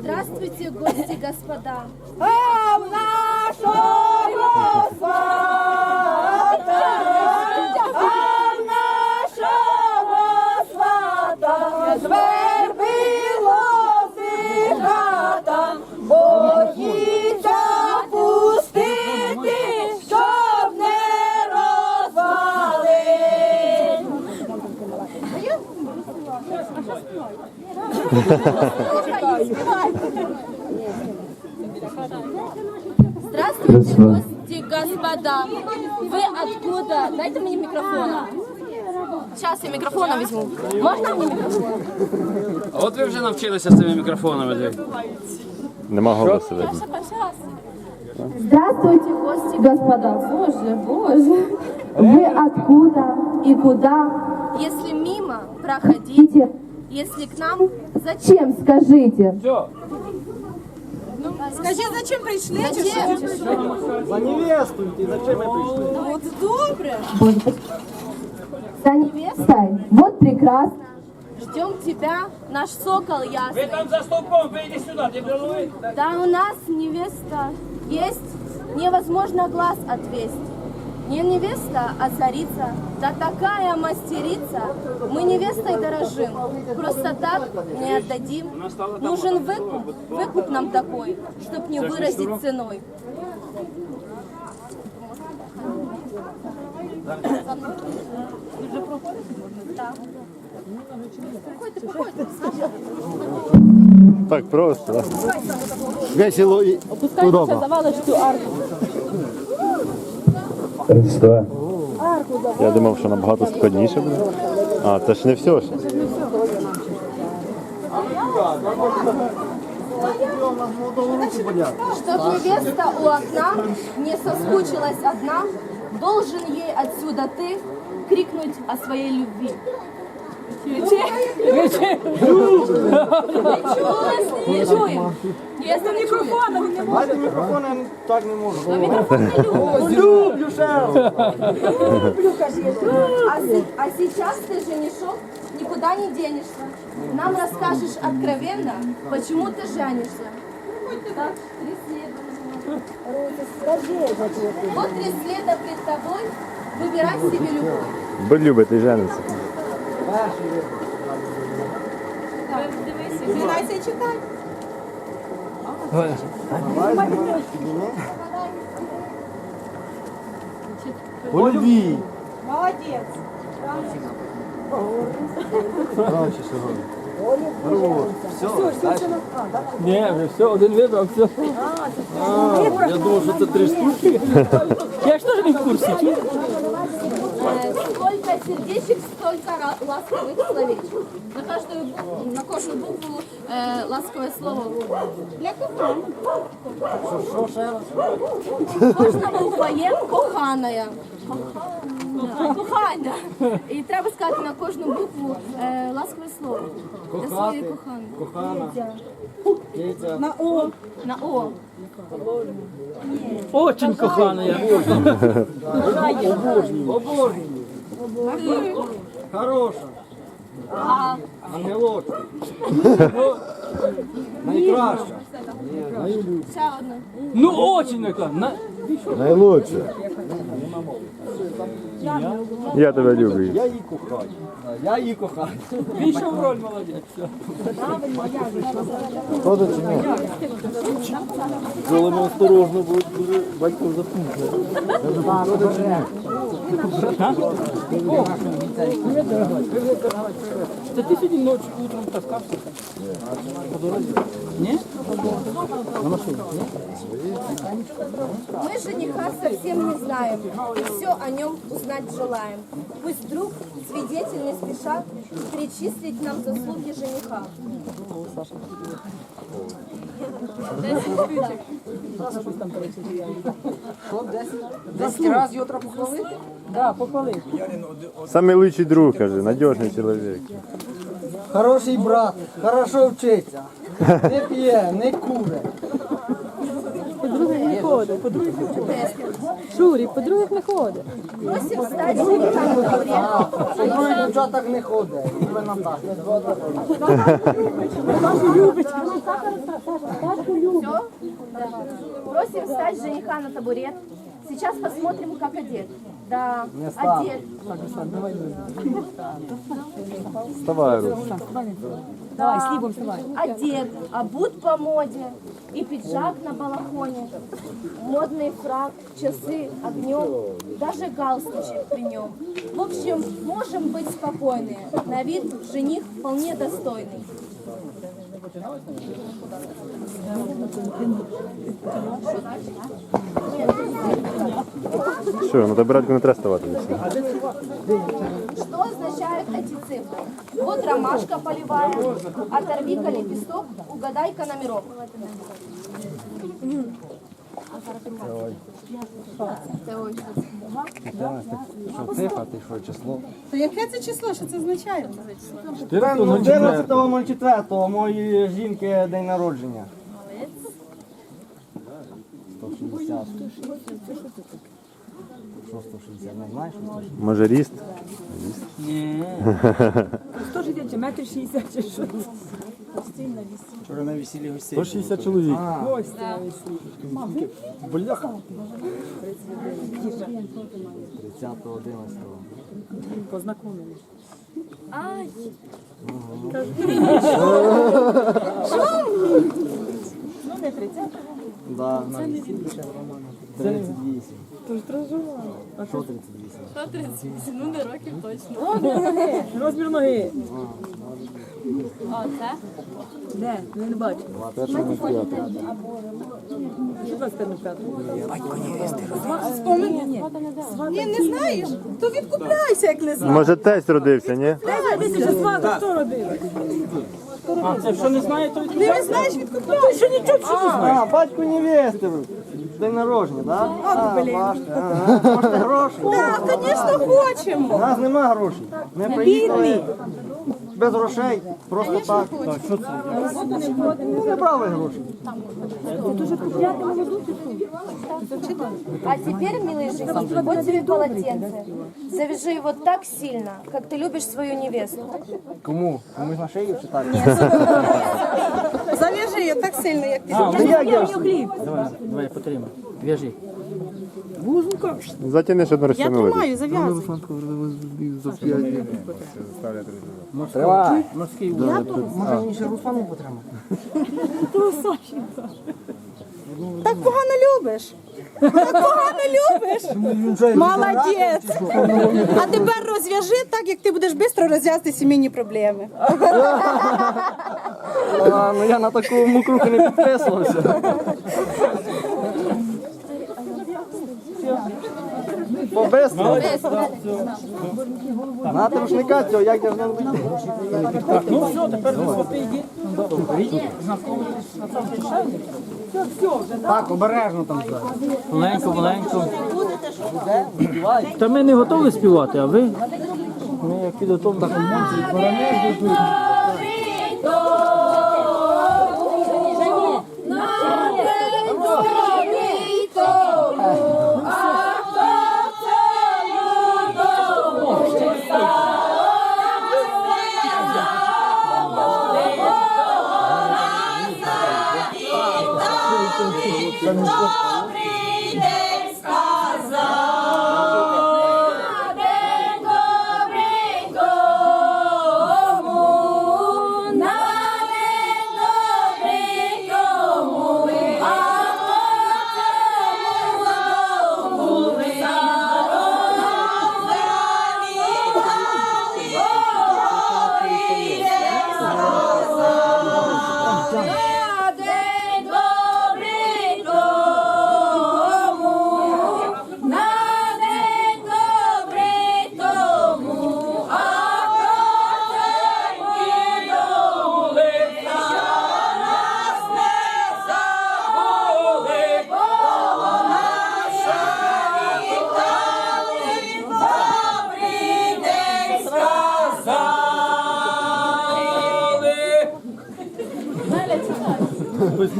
Здравствуйте, гости, господа. А в нашого свата, а в нашого свата звербило хата, боїться пустити, щоб не розвалить. Здравствуйте, гости, господа. Вы откуда? Дайте мне микрофон. Сейчас я микрофона возьму. Можно мне микрофон? А от ви вже навчилися з цими мікрофонами. диви. Нема голосу видно. Пожалуйста. Здравствуйте, гости, господа. Боже, боже. Вы откуда и куда? Если мимо, проходите. Если к нам, зачем, скажите? Скажи, зачем прийшли? Зачем? За невесту йти, зачем ми прийшли? От добре. За невестой? Вот прекрасно. Ждем тебя, наш сокол ясный. Там за стовпом, вийди сюди, ти голови. Да у нас невеста есть, невозможно глаз отвесть. Не невеста, а царица, да такая мастерица. Мы невестой дорожим, просто так не отдадим. Нужен выкуп, выкуп нам такой, чтоб не выразить ценой. Так просто. Весело і удобно. Раз, два. Я думав, що набагато складніше буде. А, це ж не все. ж. Чтоб невеста у окна не соскучилась одна, должен ей отсюда ты крикнуть о своей любви. Не чуємо. Я з микрофоном не можу. Без мікрофона я так не можу. Ну, мікрофон не люблю. Люблю, шеф. Люблю, кажи. А, си- а сейчас ты женишок никуда не денешься. Нам расскажешь откровенно, почему ты женишься. Так, 30 лет. Вот 30 лет а тобой выбирать себе любовь. Ви любите жениться. жениться. Зінайся читай. По любві. Молодець. Ні, вже все, один вибрав, все. Я думав, що це три штуки. Я ж теж не в курсі. чуєш? Э, Сколько сердечек, столько ра- ласковых словечек. На каждую букву, на каждую букву э, ласковое слово. Для кого? Кожна буква є коханая. Кохання. Кохання. І треба сказати на кожну букву е, ласкове слово. Для своєї коханої. Кохана. Яйця. На О. На О. Очень кохана я. Обожнюю. Хороша. А Ангелочка. Найкраща. ще одна. Ну, очень найкраща. На... Найлучше. Я тебе люблю. Я її кохаю. Я її кохаю. Війшов в роль молодець. Все. Коли ми осторожно, бо дуже батько запутає. Це ти сьогодні ночі утром таскався. По дорозі? Ні? На машині? Ні? Мы жениха совсем не знаем, и все о нем узнать желаем. Пусть друг, свидетель не спешат перечислить нам заслуги жениха. Десять разів його треба похвалити? Так, похвали. Самий лучший друг, каже, надіжний чоловік. Хороший брат, хорошо вчиться. Не п'є, не куре. ходить. По-других не ходить. Просим на табурет. Двоє дівчат так не ходить. Ви нам так. Все? Просим встать жениха на табурет. Сейчас посмотрим, как одет. Да, одет. Вставай, Русь. Давай, слібом вставай. Одет, обут по моде. И пиджак на балахоне. Модный фраг, часы огнем. Даже галстучек при нем. В общем, можем быть спокойны. На вид жених вполне достойный. Що, на табуретку не треба ставати. Что означают эти цифры? Вот ромашка полевая, оторви-ка лепесток, угадай-ка номерок. Це ось. Цифра, ти що, число? То яке це число? Що це означає? 11.04 моєї жінки день народження. 160. Що 160? Не знаєш, що 160? Може ріст? Хто ж йде, чи метр шістдесят, чи що? Вчора на весіллі гостей. 160 чоловік. Ось це на весіллі. Бляха. 30-го, 11-го. Познайомились. Да, на весіллі. 38. Тож тражувала. Що 38? Розмір ноги. Де? Ну, Я не бачу. 21 п'ятого. Ні, не знаєш? То відкупляйся, як не знаєш. Може тесть родився, ні? Хто робив? А, це що не знає, то Ти не знаєш, відкупляйся. Що нічого, А, батько невести. День народження, так? А, ага. Можете гроші? Так, звісно, хочемо. У нас нема грошей. Ми приїхали без грошей, просто так. Так, що це? Ну, не брали гроші. А теперь, милый жених, вот тебе полотенце. Завяжи его так сильно, как ты любишь свою невесту. Кому? Комусь на шию чи так? Зав'яжи її так сильно, як ти. А, як я? Давай, давай, потримай. В'яжи. Затягни, щоб не розтягнули. Тримаю, зав'язуй. Тривай. Морський Може мені ще Руслану потримати? Так погано любиш. Так погано любиш. Молодець. А тепер розв'яжи так, як ти будеш швидко розв'язати сімейні проблеми. А, ну я на таку мукруху не підписувався. Побесно. На рушника цього, як я ж не робити? Ну все, тепер ви хлопці йдіть. Так, обережно там. Маленько, маленько. Та ми не готові співати, а ви? Ми як підготовлені.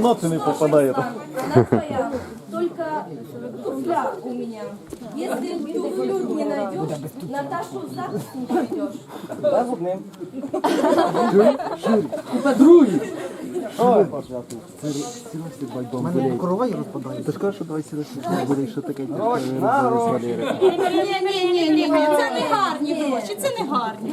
Хтось ноти не попадає. Она твоя. Только туфля у Если туфлю не найдешь, Наташу в ЗАГС не мене корова і розпадає. Ти скажеш, що давай сюди буде, що таке на гроші. Ні, ні, ні, ні, це не гарні гроші, це не гарні.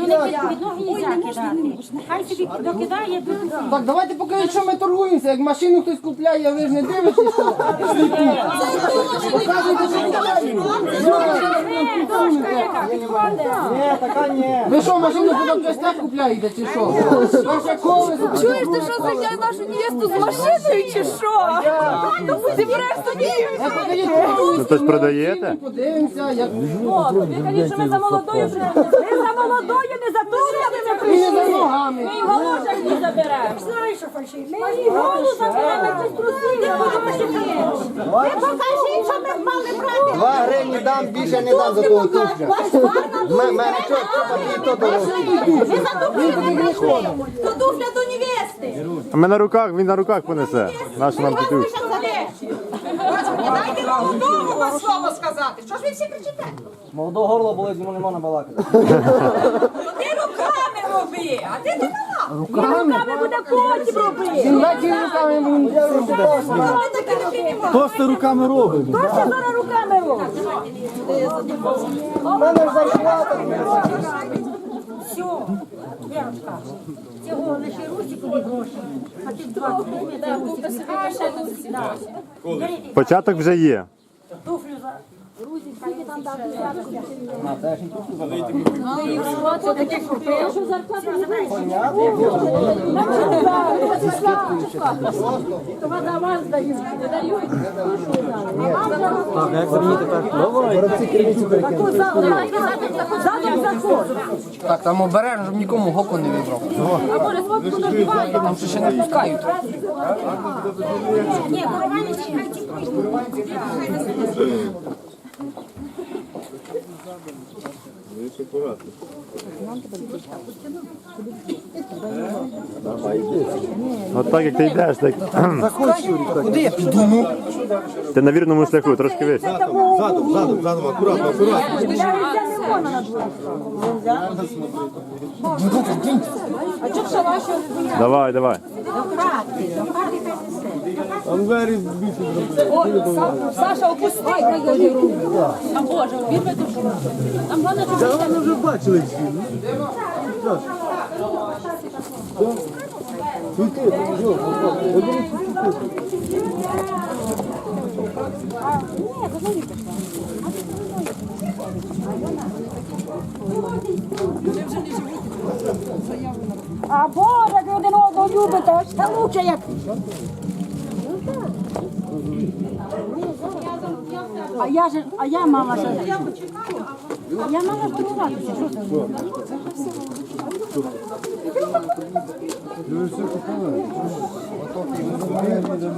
Хай собі докидає, Так, давайте покажіть, що ми торгуємося. Як машину хтось купляє, ви ж не дивитесь, що Ні, така ні. ви що, машину куди гостях купляєте, чи що? Чуєш, ти що зганяє нашу невесту з машиною чи що? Ти бреш собі? Ну то ж продаєте? подивимося, як Ви кажіть, що ми за молодою вже. Ми за молодою, не за не за ногами. Ми його ложах не заберемо. Фальшиві? Ми і голову без трусів, не Ви покажіть, що ми мали брати. Два гривні дам, більше не дам за того туфля. Мене що, що то дорожче. Ми за туфлю не прийшли. То туфля до невести. А ми на руках, він на руках понесе. Нащо нам Вас петух? лише за те. Дайте молодому вас слово сказати. Що ж ви всі кричите? Молодого горло болить, йому не можна балакати. Ти руками роби, а ти мала. Руками буде потім робити. Не мали. Просто руками робимо. Хто ще зараз руками робить? У мене ж зарплата. Все, Вірочка, цього лише Русикові гроші, а ти два. Початок вже є. Так, як мені тепер? Так, там обережно, щоб нікому гоку не вибрав. А може. Там ще ще не пускають. Ні, чекайте. От так як ти йдеш, так Куди я піду? Ну, ти на вірному шляху, трошки вище. Задом, задом, задом, акуратно, акуратно. Нельзя не можна на дворі. Давай, давай. Там двері збиті зробили. Саша, опусти. А Боже, би душу. Там головне, щоб Ми вже бачили всі. ну. Цвіти, А Боже, як ви один одного любите, аж це лучше як. А я же, а я мала ж. А я мама це?